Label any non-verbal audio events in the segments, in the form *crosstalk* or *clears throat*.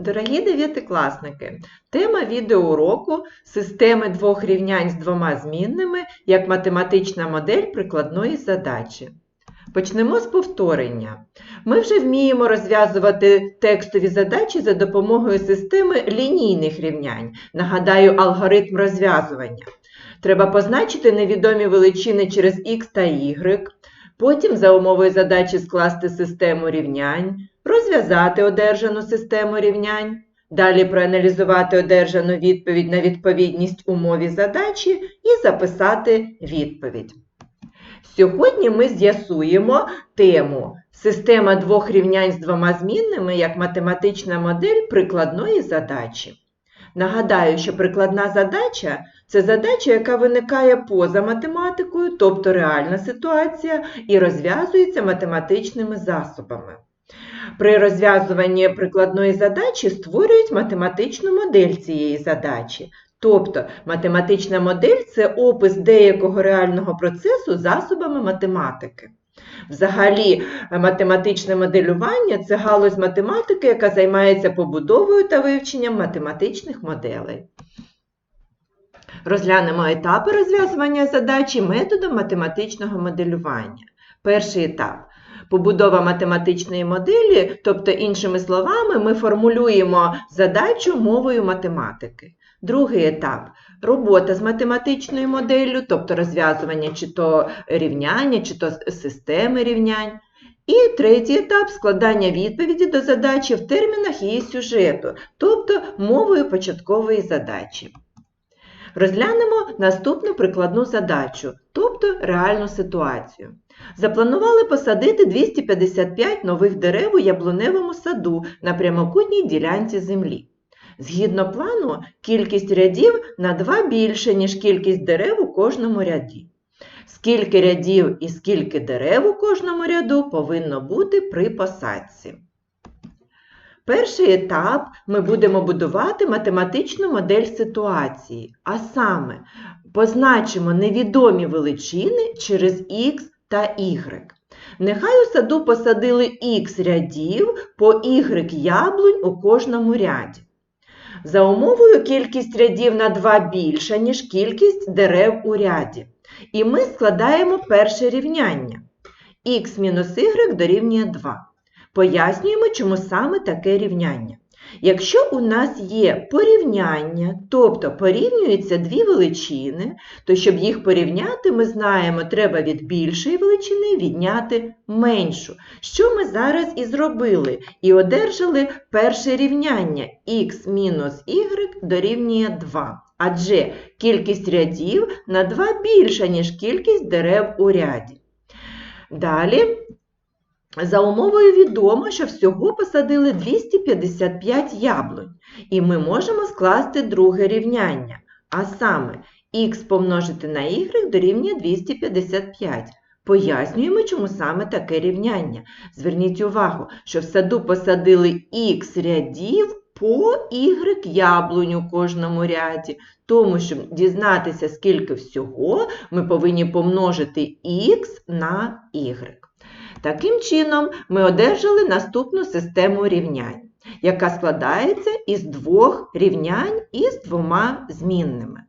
Дорогі дев'ятикласники, тема відеоуроку системи двох рівнянь з двома змінними як математична модель прикладної задачі. Почнемо з повторення. Ми вже вміємо розв'язувати текстові задачі за допомогою системи лінійних рівнянь. Нагадаю, алгоритм розв'язування. Треба позначити невідомі величини через х та y, потім за умовою задачі скласти систему рівнянь, розв'язати одержану систему рівнянь, далі проаналізувати одержану відповідь на відповідність умові задачі і записати відповідь. Сьогодні ми з'ясуємо тему Система двох рівнянь з двома змінними як математична модель прикладної задачі. Нагадаю, що прикладна задача це задача, яка виникає поза математикою, тобто реальна ситуація, і розв'язується математичними засобами. При розв'язуванні прикладної задачі створюють математичну модель цієї задачі. Тобто математична модель це опис деякого реального процесу засобами математики. Взагалі, математичне моделювання це галузь математики, яка займається побудовою та вивченням математичних моделей. Розглянемо етапи розв'язування задачі методом математичного моделювання. Перший етап побудова математичної моделі, тобто, іншими словами, ми формулюємо задачу мовою математики. Другий етап робота з математичною моделлю, тобто розв'язування чи то рівняння, чи то системи рівнянь. І третій етап складання відповіді до задачі в термінах її сюжету, тобто мовою початкової задачі. Розглянемо наступну прикладну задачу, тобто реальну ситуацію. Запланували посадити 255 нових дерев у яблуневому саду на прямокутній ділянці землі. Згідно плану, кількість рядів на 2 більше, ніж кількість дерев у кожному ряді. Скільки рядів і скільки дерев у кожному ряду повинно бути при посадці. Перший етап ми будемо будувати математичну модель ситуації, а саме позначимо невідомі величини через х та y. Нехай у саду посадили х рядів по y яблунь у кожному ряді. За умовою кількість рядів на 2 більша, ніж кількість дерев у ряді. І ми складаємо перше рівняння. х мінус y дорівнює 2. Пояснюємо, чому саме таке рівняння. Якщо у нас є порівняння, тобто порівнюються дві величини, то щоб їх порівняти, ми знаємо, треба від більшої величини відняти меншу, що ми зараз і зробили, і одержали перше рівняння х мінус y дорівнює 2. Адже кількість рядів на 2 більша, ніж кількість дерев у ряді. Далі за умовою відомо, що всього посадили 255 яблунь, і ми можемо скласти друге рівняння, а саме х помножити на y дорівнює 255. Пояснюємо, чому саме таке рівняння. Зверніть увагу, що в саду посадили х рядів по y яблунь у кожному ряді. Тому, щоб дізнатися, скільки всього, ми повинні помножити х на y. Таким чином, ми одержали наступну систему рівнянь, яка складається із двох рівнянь із двома змінними.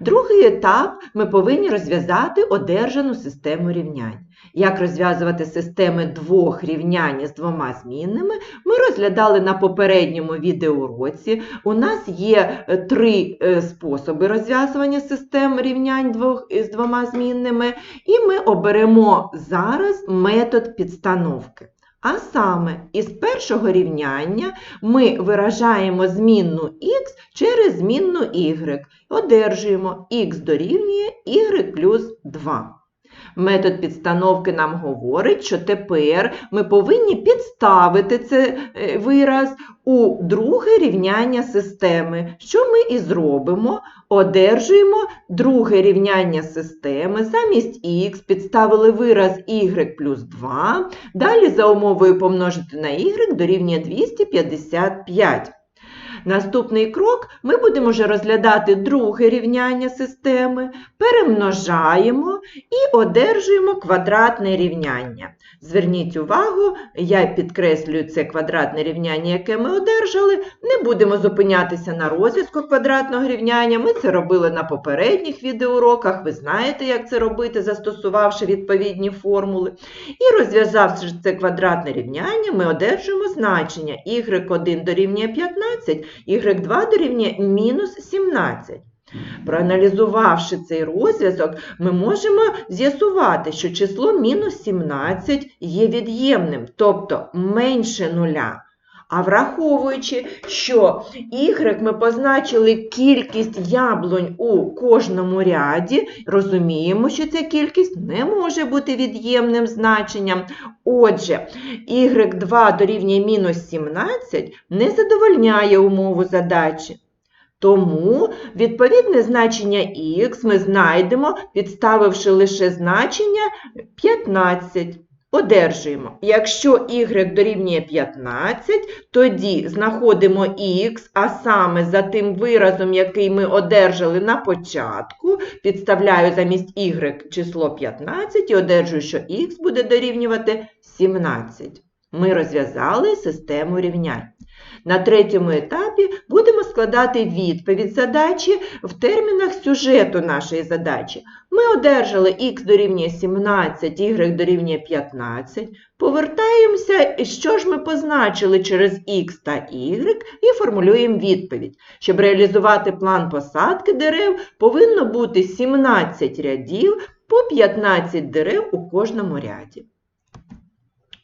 Другий етап ми повинні розв'язати одержану систему рівнянь. Як розв'язувати системи двох рівнянь з двома змінними, ми розглядали на попередньому відеоуроці. У нас є е, три е, способи розв'язування систем рівнянь двох, з двома змінними, і ми оберемо зараз метод підстановки. А саме, із першого рівняння ми виражаємо змінну х через змінну y. Одержуємо х дорівнює y плюс 2. Метод підстановки нам говорить, що тепер ми повинні підставити цей вираз у друге рівняння системи. Що ми і зробимо? Одержуємо друге рівняння системи. Замість х підставили вираз y плюс 2. Далі за умовою помножити на y дорівнює 255. Наступний крок ми будемо вже розглядати друге рівняння системи, перемножаємо і одержуємо квадратне рівняння. Зверніть увагу, я підкреслюю це квадратне рівняння, яке ми одержали. Не будемо зупинятися на розв'язку квадратного рівняння. Ми це робили на попередніх відеоуроках. Ви знаєте, як це робити, застосувавши відповідні формули. І розв'язавши це квадратне рівняння, ми одержуємо значення y1 дорівнює 15, y2 дорівнює мінус 17. Проаналізувавши цей розв'язок, ми можемо з'ясувати, що число мінус 17 є від'ємним, тобто менше нуля. А враховуючи, що y ми позначили кількість яблунь у кожному ряді, розуміємо, що ця кількість не може бути від'ємним значенням. Отже, y2 дорівнює мінус 17 не задовольняє умову задачі. Тому відповідне значення х ми знайдемо, підставивши лише значення 15. Одержуємо. Якщо y дорівнює 15, тоді знаходимо x, а саме за тим виразом, який ми одержали на початку, підставляю замість y число 15 і одержую, що х буде дорівнювати 17. Ми розв'язали систему рівнянь. На третьому етапі будемо складати відповідь задачі в термінах сюжету нашої задачі. Ми одержали х дорівнює 17, y дорівнює 15. Повертаємося, що ж ми позначили через х та y і формулюємо відповідь. Щоб реалізувати план посадки дерев, повинно бути 17 рядів по 15 дерев у кожному ряді.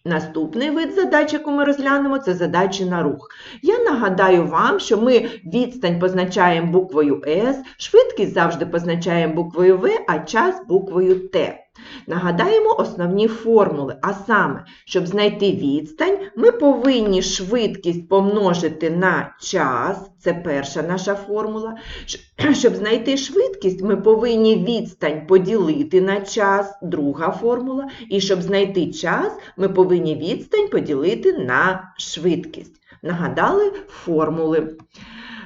Наступний вид задач, яку ми розглянемо, це задачі на рух. Я нагадаю вам, що ми відстань позначаємо буквою S, швидкість завжди позначаємо буквою V, а час буквою T. Нагадаємо основні формули, а саме, щоб знайти відстань, ми повинні швидкість помножити на час, це перша наша формула. *clears throat* Щоб знайти швидкість, ми повинні відстань поділити на час, друга формула. І щоб знайти час, ми повинні відстань поділити на швидкість. Нагадали формули.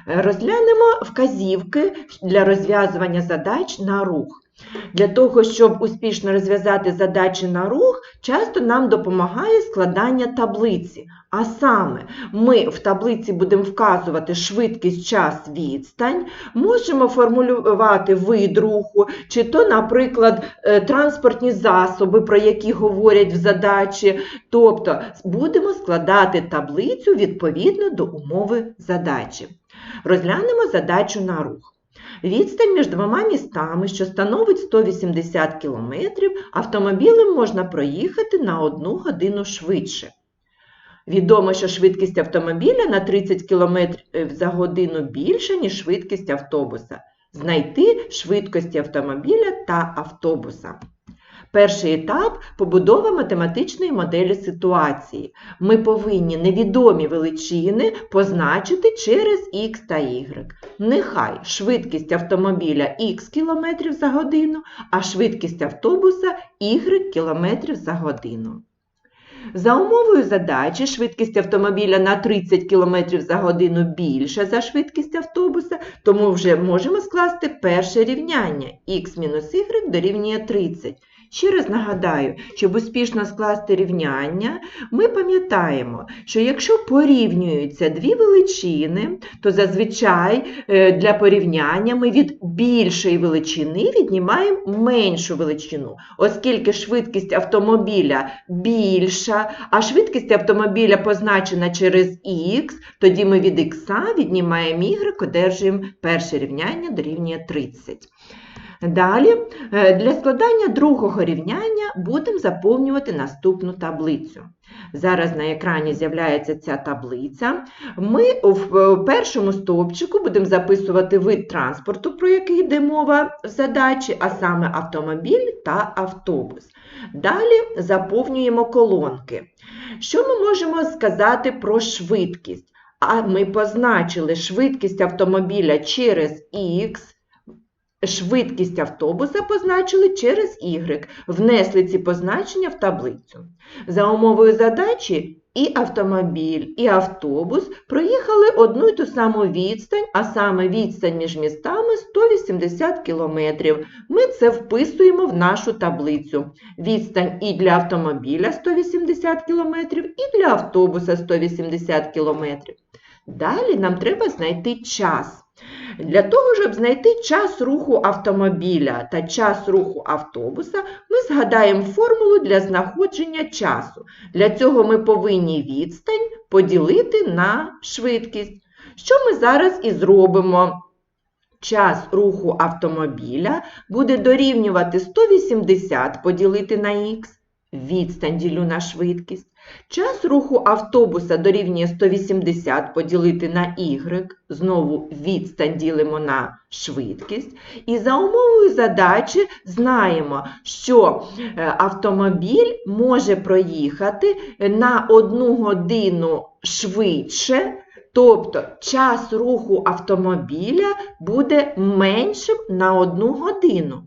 Розглянемо вказівки для розв'язування задач на рух. Для того, щоб успішно розв'язати задачі на рух, часто нам допомагає складання таблиці. А саме, ми в таблиці будемо вказувати швидкість, час, відстань, можемо формулювати вид руху, чи то, наприклад, е, транспортні засоби, про які говорять в задачі. Тобто будемо складати таблицю відповідно до умови задачі. Розглянемо задачу на рух. Відстань між двома містами, що становить 180 км, автомобілем можна проїхати на 1 годину швидше. Відомо, що швидкість автомобіля на 30 км за годину більша, ніж швидкість автобуса. Знайти швидкості автомобіля та автобуса. Перший етап побудова математичної моделі ситуації. Ми повинні невідомі величини позначити через х та y. Нехай швидкість автомобіля х км за годину, а швидкість автобуса y км за годину. За умовою задачі швидкість автомобіля на 30 км за годину більша за швидкість автобуса, тому вже можемо скласти перше рівняння х-y дорівнює 30. Ще раз нагадаю, щоб успішно скласти рівняння, ми пам'ятаємо, що якщо порівнюються дві величини, то зазвичай е, для порівняння ми від більшої величини віднімаємо меншу величину, оскільки швидкість автомобіля більша, а швидкість автомобіля позначена через х, тоді ми від х віднімаємо y, одержуємо перше рівняння дорівнює 30. Далі, е, для складання другого рівняння будемо заповнювати наступну таблицю. Зараз на екрані з'являється ця таблиця. Ми в першому стовпчику будемо записувати вид транспорту, про який йде мова в задачі, а саме автомобіль та автобус. Далі заповнюємо колонки. Що ми можемо сказати про швидкість? А ми позначили швидкість автомобіля через Х. Швидкість автобуса позначили через Y, внесли ці позначення в таблицю. За умовою задачі і автомобіль, і автобус проїхали одну й ту саму відстань, а саме відстань між містами 180 кілометрів. Ми це вписуємо в нашу таблицю. Відстань і для автомобіля 180 кілометрів, і для автобуса 180 кілометрів. Далі нам треба знайти час. Для того, щоб знайти час руху автомобіля та час руху автобуса, ми згадаємо формулу для знаходження часу. Для цього ми повинні відстань поділити на швидкість. Що ми зараз і зробимо? Час руху автомобіля буде дорівнювати 180 поділити на х, відстань ділю на швидкість. Час руху автобуса дорівнює 180 поділити на y, знову відстань ділимо на швидкість. І за умовою задачі знаємо, що е, автомобіль може проїхати на 1 годину швидше, тобто час руху автомобіля буде меншим на 1 годину.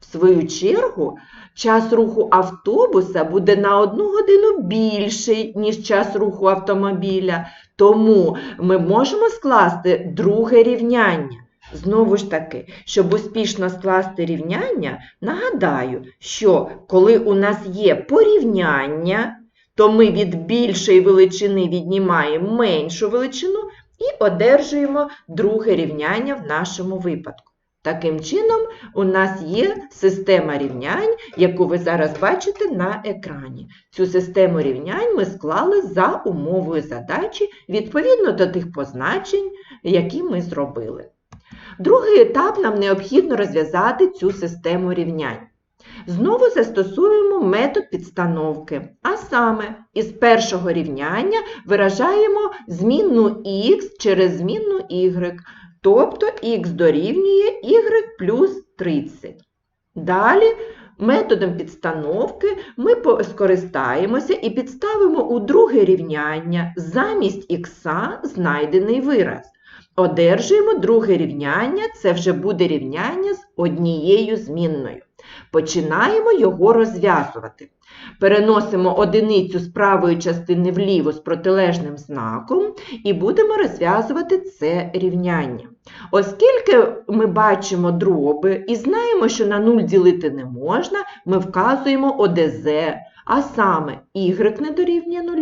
В свою чергу, час руху автобуса буде на одну годину більший, ніж час руху автомобіля. Тому ми можемо скласти друге рівняння. Знову ж таки, щоб успішно скласти рівняння, нагадаю, що коли у нас є порівняння, то ми від більшої величини віднімаємо меншу величину і одержуємо друге рівняння в нашому випадку. Таким чином, у нас є система рівнянь, яку ви зараз бачите на екрані. Цю систему рівнянь ми склали за умовою задачі відповідно до тих позначень, які ми зробили. Другий етап нам необхідно розв'язати цю систему рівнянь. Знову застосуємо метод підстановки, а саме із першого рівняння виражаємо змінну х через змінну y, тобто х дорівнює y плюс 30. Далі методом підстановки ми скористаємося і підставимо у друге рівняння замість х знайдений вираз. Одержуємо друге рівняння, це вже буде рівняння з однією змінною. Починаємо його розв'язувати. Переносимо одиницю з правої частини вліво з протилежним знаком і будемо розв'язувати це рівняння. Оскільки ми бачимо дроби і знаємо, що на 0 ділити не можна, ми вказуємо ОДЗ, а саме y не дорівнює 0,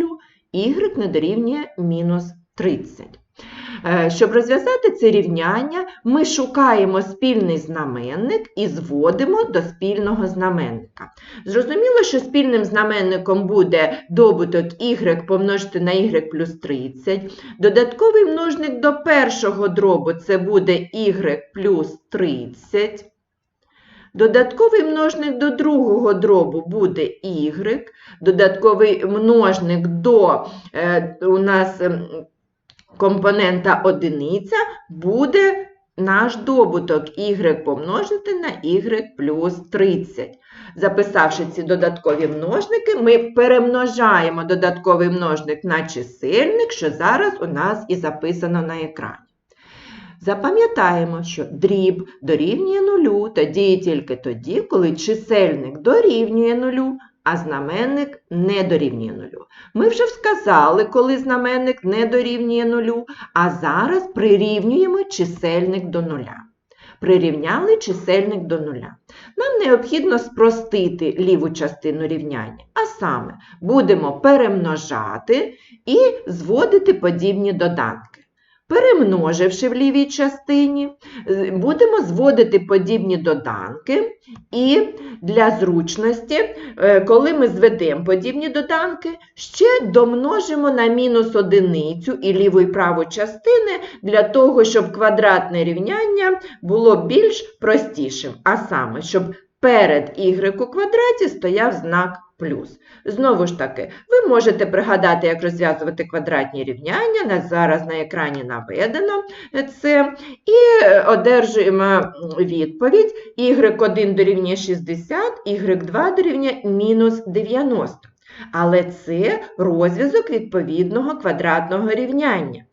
y не дорівнює мінус 30. Е, щоб розв'язати це рівняння, ми шукаємо спільний знаменник і зводимо до спільного знаменника. Зрозуміло, що спільним знаменником буде добуток y помножити на y плюс 30. Додатковий множник до першого дробу це буде y плюс 30. Додатковий множник до другого дробу буде y, додатковий множник до е, у нас компонента одиниця буде наш добуток y помножити на y плюс 30. Записавши ці додаткові множники, ми перемножаємо додатковий множник на чисельник, що зараз у нас і записано на екрані. Запам'ятаємо, що дріб дорівнює нулю та діє тільки тоді, коли чисельник дорівнює нулю, а знаменник не дорівнює нулю. Ми вже сказали, коли знаменник не дорівнює нулю, а зараз прирівнюємо чисельник до нуля. Прирівняли чисельник до нуля. Нам необхідно спростити ліву частину рівняння, а саме будемо перемножати і зводити подібні доданки. Перемноживши в лівій частині, будемо зводити подібні доданки, і для зручності, е, коли ми зведемо подібні доданки, ще домножимо на мінус одиницю і ліву і праву частини для того, щоб квадратне рівняння було більш простішим. А саме, щоб перед y у квадраті стояв знак плюс. Знову ж таки, ви можете пригадати, як розв'язувати квадратні рівняння. Зараз на екрані наведено це. І одержуємо відповідь y1 дорівнює 60, y2 дорівнює мінус 90. Але це розв'язок відповідного квадратного рівняння.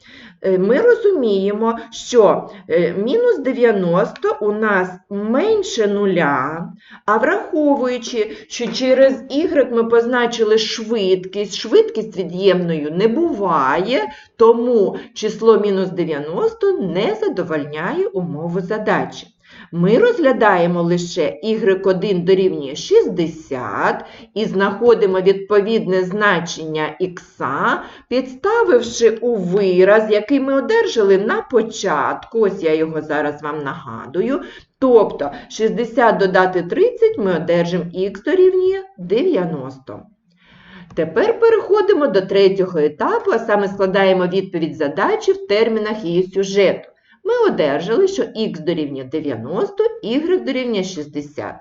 Е, ми розуміємо, що е, мінус 90 у нас менше нуля, а враховуючи, що через y ми позначили швидкість, швидкість від'ємною не буває, тому число мінус 90 не задовольняє умову задачі. Ми розглядаємо лише y1 дорівнює 60 і знаходимо відповідне значення х, підставивши у вираз, який ми одержали на початку, ось я його зараз вам нагадую. Тобто 60 додати 30 ми одержимо х дорівнює 90. Тепер переходимо до третього етапу, а саме складаємо відповідь задачі в термінах її сюжету. Ми одержали, що х дорівнює 90, y дорівнює 60.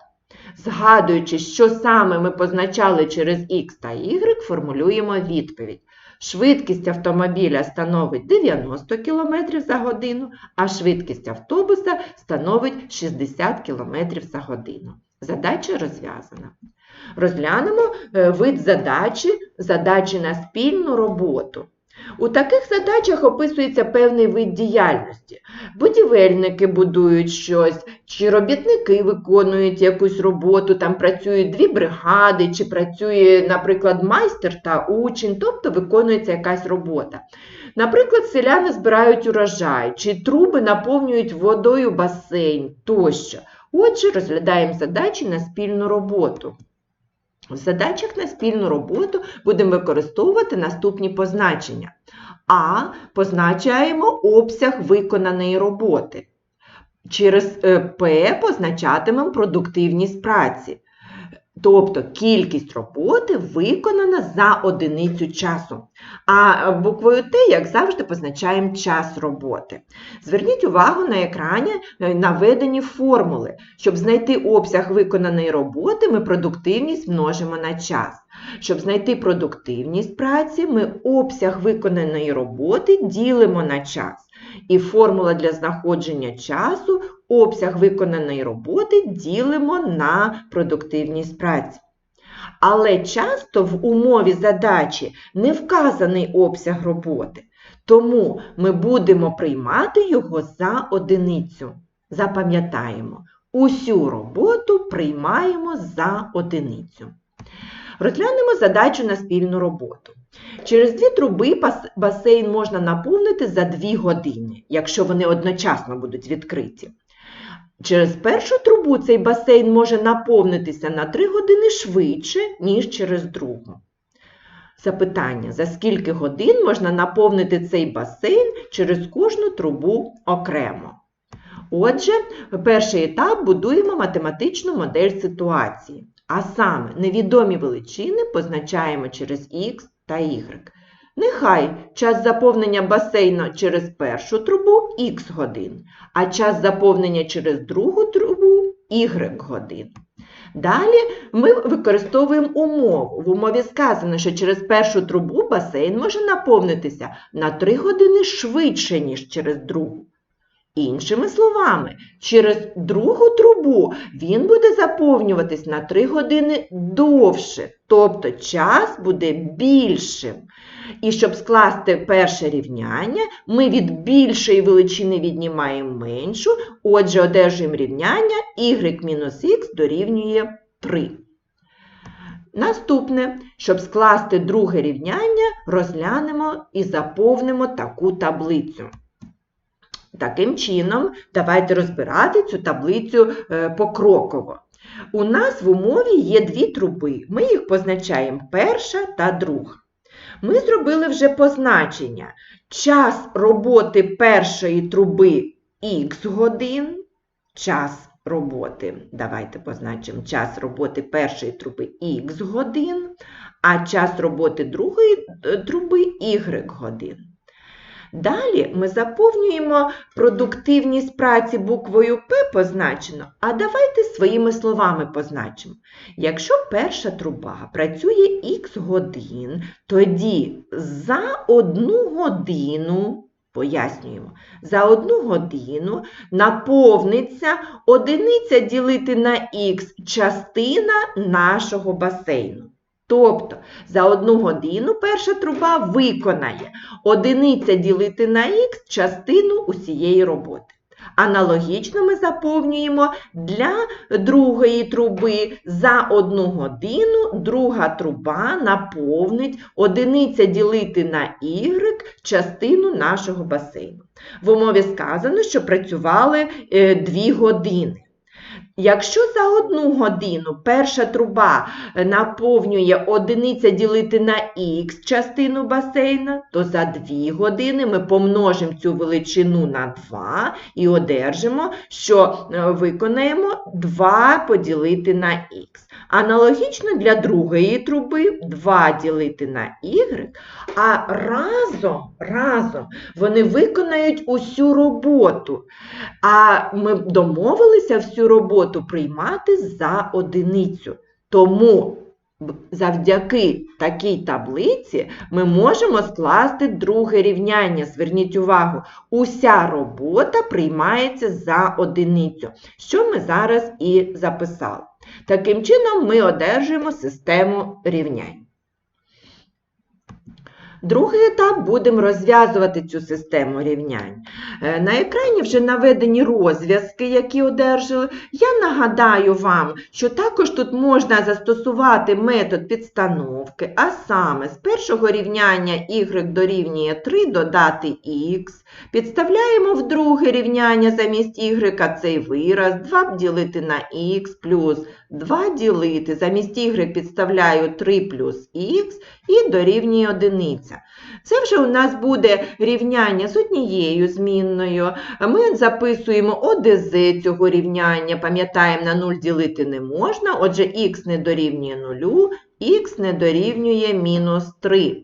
Згадуючи, що саме ми позначали через х та y, формулюємо відповідь. Швидкість автомобіля становить 90 км за годину, а швидкість автобуса становить 60 км за годину. Задача розв'язана. Розглянемо е, вид задачі, задачі на спільну роботу. У таких задачах описується певний вид діяльності. Будівельники будують щось, чи робітники виконують якусь роботу, там працюють дві бригади, чи працює, наприклад, майстер та учень, тобто виконується якась робота. Наприклад, селяни збирають урожай, чи труби наповнюють водою басейн тощо. Отже, розглядаємо задачі на спільну роботу. В задачах на спільну роботу будемо використовувати наступні позначення. А позначаємо обсяг виконаної роботи. Через е, П позначатимемо продуктивність праці. Тобто кількість роботи виконана за одиницю часу. А буквою Т, як завжди, позначаємо час роботи. Зверніть увагу на екрані е, наведені формули. Щоб знайти обсяг виконаної роботи, ми продуктивність множимо на час. Щоб знайти продуктивність праці, ми обсяг виконаної роботи ділимо на час. І формула для знаходження часу обсяг виконаної роботи ділимо на продуктивність праці. Але часто в умові задачі не вказаний обсяг роботи, тому ми будемо приймати його за одиницю. Запам'ятаємо, усю роботу приймаємо за одиницю. Розглянемо задачу на спільну роботу. Через дві труби басейн можна наповнити за 2 години, якщо вони одночасно будуть відкриті. Через першу трубу цей басейн може наповнитися на 3 години швидше, ніж через другу. Запитання: за скільки годин можна наповнити цей басейн через кожну трубу окремо? Отже, перший етап будуємо математичну модель ситуації. А саме невідомі величини позначаємо через х та y. Нехай час заповнення басейну через першу трубу х годин, а час заповнення через другу трубу y годин. Далі ми використовуємо умову. В умові сказано, що через першу трубу басейн може наповнитися на 3 години швидше, ніж через другу. Іншими словами, через другу трубу він буде заповнюватись на 3 години довше, тобто час буде більшим. І щоб скласти перше рівняння, ми від більшої величини віднімаємо меншу, отже, одержуємо рівняння y-х дорівнює 3. Наступне, щоб скласти друге рівняння, розглянемо і заповнимо таку таблицю. Таким чином, давайте розбирати цю таблицю е, покроково. У нас в умові є дві труби. Ми їх позначаємо перша та друга. Ми зробили вже позначення. Час роботи першої труби х годин. Час роботи, давайте позначимо час роботи першої труби х годин, а час роботи другої е, труби y годин. Далі ми заповнюємо продуктивність праці буквою П позначено, а давайте своїми словами позначимо. Якщо перша труба працює х годин, тоді за одну годину, пояснюємо, за одну годину наповниться одиниця ділити на х частина нашого басейну. Тобто за одну годину перша труба виконає одиниця ділити на х частину усієї роботи. Аналогічно ми заповнюємо для другої труби за одну годину друга труба наповнить одиниця ділити на y частину нашого басейну. В умові сказано, що працювали 2 години. Якщо за одну годину перша труба е, наповнює одиниця ділити на х частину басейна, то за 2 години ми помножимо цю величину на 2 і одержимо, що е, виконаємо 2 поділити на х. Аналогічно для другої труби 2 ділити на y, а разом, разом вони виконають усю роботу. А ми домовилися всю роботу приймати за одиницю. Тому завдяки такій таблиці ми можемо скласти друге рівняння. Зверніть увагу, уся робота приймається за одиницю, що ми зараз і записали. Таким чином, ми одержуємо систему рівнянь. Другий етап будемо розв'язувати цю систему рівнянь. Е, на екрані вже наведені розв'язки, які одержали. Я нагадаю вам, що також тут можна застосувати метод підстановки, а саме з першого рівняння y дорівнює 3 додати х. Підставляємо в друге рівняння замість y цей вираз, 2 ділити на х плюс 2 ділити, замість y підставляю 3 плюс х і дорівнює одиниця. Це вже у нас буде рівняння з однією змінною. Ми записуємо ОДЗ цього рівняння, пам'ятаємо, на 0 ділити не можна, отже, х не дорівнює 0, х не дорівнює мінус 3.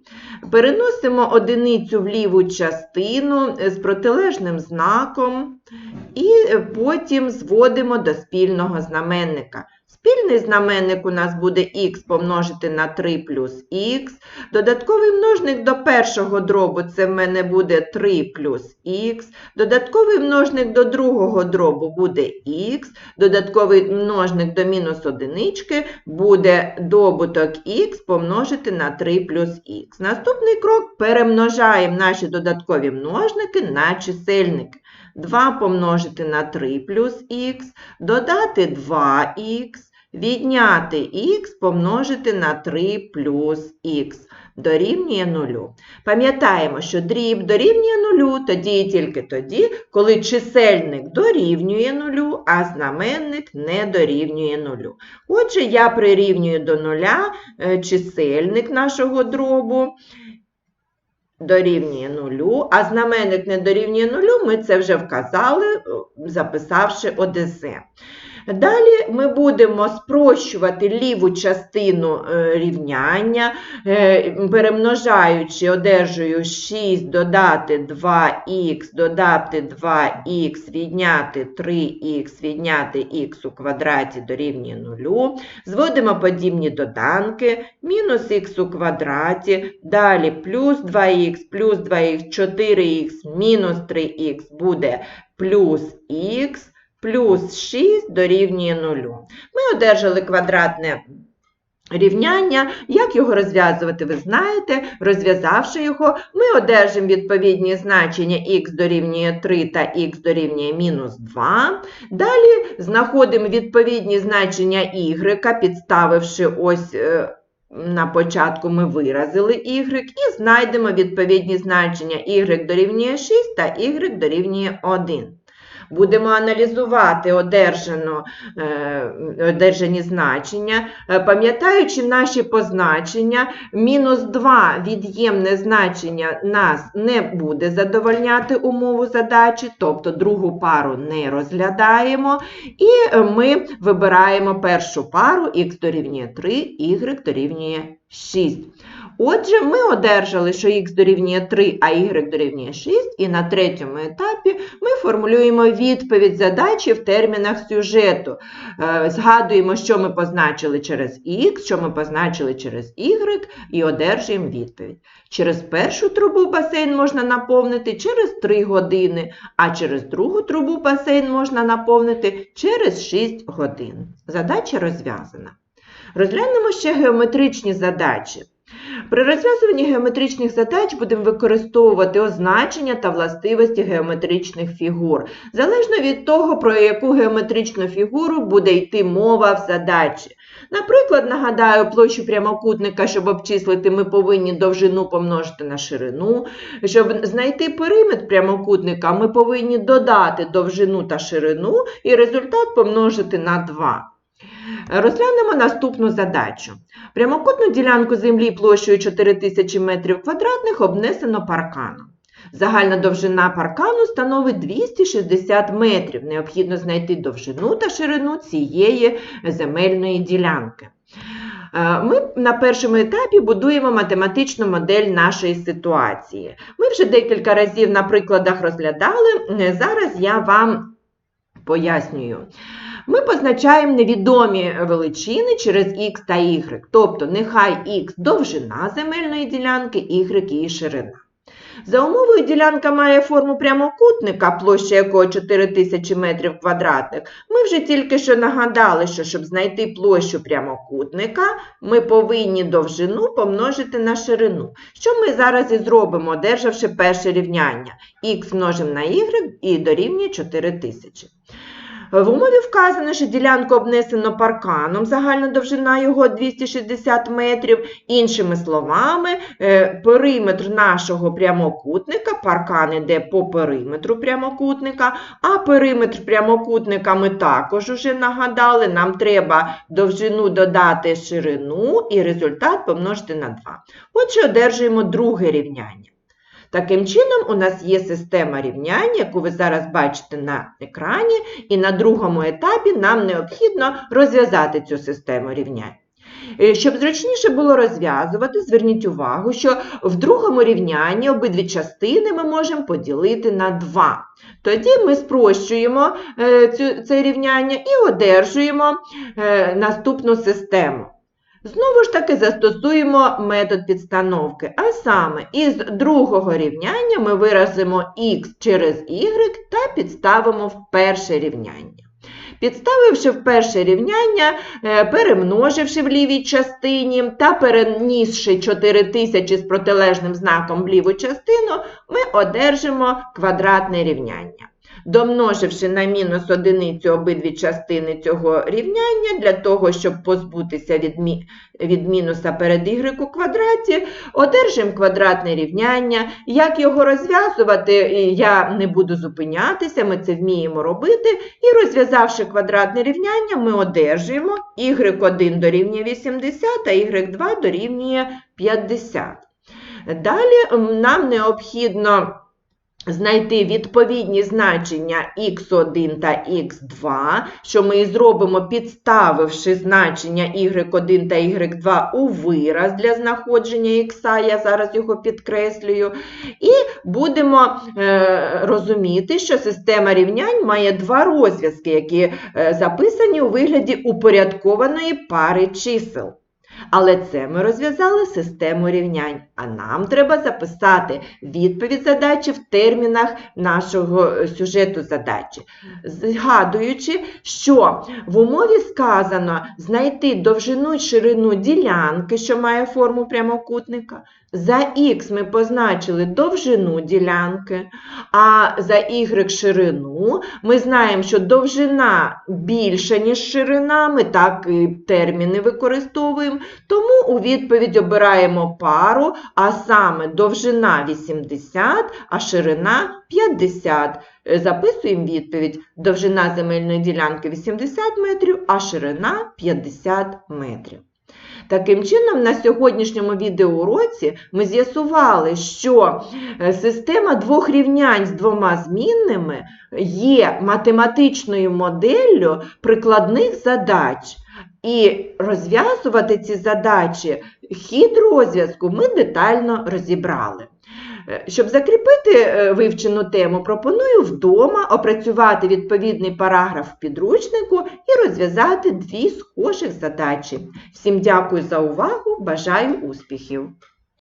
Переносимо одиницю в ліву частину з протилежним знаком і потім зводимо до спільного знаменника. Спільний знаменник у нас буде х помножити на 3 плюс х. Додатковий множник до першого дробу це в мене буде 3 плюс х. Додатковий множник до другого дробу буде х. Додатковий множник до мінус одинички буде добуток х помножити на 3 плюс х. Наступний крок перемножаємо наші додаткові множники на чисельники. 2 помножити на 3 плюс х, додати 2х, відняти х помножити на 3 плюс х дорівнює 0. Пам'ятаємо, що дріб дорівнює 0 тоді і тільки тоді, коли чисельник дорівнює 0, а знаменник не дорівнює 0. Отже, я прирівнюю до 0 е, чисельник нашого дробу. Дорівнює нулю, а знаменник не дорівнює нулю, ми це вже вказали, е, записавши ОДЗ. Далі ми будемо спрощувати ліву частину е, рівняння, е, перемножаючи, одержую 6, додати 2х, додати 2х, відняти 3х, відняти х у квадраті дорівнює 0. Зводимо подібні доданки, мінус х у квадраті, далі плюс 2х, плюс 2х, 4х, мінус 3х буде плюс х плюс 6 дорівнює 0. Ми одержали квадратне рівняння. Як його розв'язувати, ви знаєте. Розв'язавши його, ми одержимо відповідні значення х дорівнює 3 та х дорівнює мінус 2. Далі знаходимо відповідні значення y, підставивши ось. Е, на початку ми виразили y і знайдемо відповідні значення y дорівнює 6 та y дорівнює 1. Будемо аналізувати одержано, е, одержані значення, е, пам'ятаючи наші позначення, мінус 2 від'ємне значення нас не буде задовольняти умову задачі, тобто другу пару не розглядаємо. І ми вибираємо першу пару х дорівнює 3, y дорівнює 6. Отже, ми одержали, що х дорівнює 3, а y дорівнює 6, і на третьому етапі ми формулюємо відповідь задачі в термінах сюжету. Е, згадуємо, що ми позначили через х, що ми позначили через y, і одержуємо відповідь. Через першу трубу басейн можна наповнити через 3 години, а через другу трубу басейн можна наповнити через 6 годин. Задача розв'язана. Розглянемо ще геометричні задачі. При розв'язуванні геометричних задач будемо використовувати означення та властивості геометричних фігур, залежно від того, про яку геометричну фігуру буде йти мова в задачі. Наприклад, нагадаю, площу прямокутника, щоб обчислити, ми повинні довжину помножити на ширину. Щоб знайти периметр прямокутника, ми повинні додати довжину та ширину і результат помножити на 2. Розглянемо наступну задачу. Прямокутну ділянку землі площею 4000 м2 обнесено парканом. Загальна довжина паркану становить 260 метрів. Необхідно знайти довжину та ширину цієї земельної ділянки. Е, Ми на першому етапі будуємо математичну модель нашої ситуації. Ми вже декілька разів на прикладах розглядали, е, зараз я вам пояснюю. Ми позначаємо невідомі величини через х та y, тобто нехай х довжина земельної ділянки, y її ширина. За умовою ділянка має форму прямокутника, площа якого 4000 метрів квадратних. Ми вже тільки що нагадали, що щоб знайти площу прямокутника, ми повинні довжину помножити на ширину. Що ми зараз і зробимо, одержавши перше рівняння. х множимо на y і дорівнює 4000. В умові вказано, що ділянку обнесено парканом, загальна довжина його 260 метрів. Іншими словами, е, периметр нашого прямокутника, паркан іде по периметру прямокутника, а периметр прямокутника ми також уже нагадали, нам треба довжину додати ширину і результат помножити на 2. Отже, одержуємо друге рівняння. Таким чином, у нас є система рівнянь, яку ви зараз бачите на екрані, і на другому етапі нам необхідно розв'язати цю систему рівнянь. Е, Щоб зручніше було розв'язувати, зверніть увагу, що в другому рівнянні обидві частини ми можемо поділити на 2. Тоді ми спрощуємо е, це рівняння і одержуємо е, наступну систему. Знову ж таки застосуємо метод підстановки, а саме із другого рівняння ми виразимо х через y та підставимо в перше рівняння. Підставивши в перше рівняння, е, перемноживши в лівій частині та перенісши 4000 з протилежним знаком в ліву частину, ми одержимо квадратне рівняння. Домноживши на мінус одиницю обидві частини цього рівняння, для того, щоб позбутися від, мі... від мінуса перед y квадраті, одержимо квадратне рівняння. Як його розв'язувати, я не буду зупинятися, ми це вміємо робити. І розв'язавши квадратне рівняння, ми одержуємо y1 дорівнює 80, а y2 дорівнює 50. Далі нам необхідно знайти відповідні значення x1 та x2, що ми і зробимо, підставивши значення y1 та y2 у вираз для знаходження x, я зараз його підкреслюю, і будемо е, розуміти, що система рівнянь має два розв'язки, які е, записані у вигляді упорядкованої пари чисел. Але це ми розв'язали систему рівнянь, а нам треба записати відповідь задачі в термінах нашого е, сюжету задачі. Згадуючи, що в умові сказано знайти довжину і ширину ділянки, що має форму прямокутника. За х ми позначили довжину ділянки, а за y ширину ми знаємо, що довжина більша, ніж ширина, ми так і терміни використовуємо, тому у відповідь обираємо пару, а саме довжина 80, а ширина 50. Е, Записуємо відповідь. Довжина земельної ділянки 80 метрів, а ширина 50 метрів. Таким чином, на сьогоднішньому відеоуроці ми з'ясували, що е, система двох рівнянь з двома змінними є математичною моделлю прикладних задач. І розв'язувати ці задачі, хід розв'язку ми детально розібрали. Е, Щоб закріпити е, вивчену тему, пропоную вдома опрацювати відповідний параграф в підручнику і розв'язати дві схожих задачі. Всім дякую за увагу, бажаю успіхів!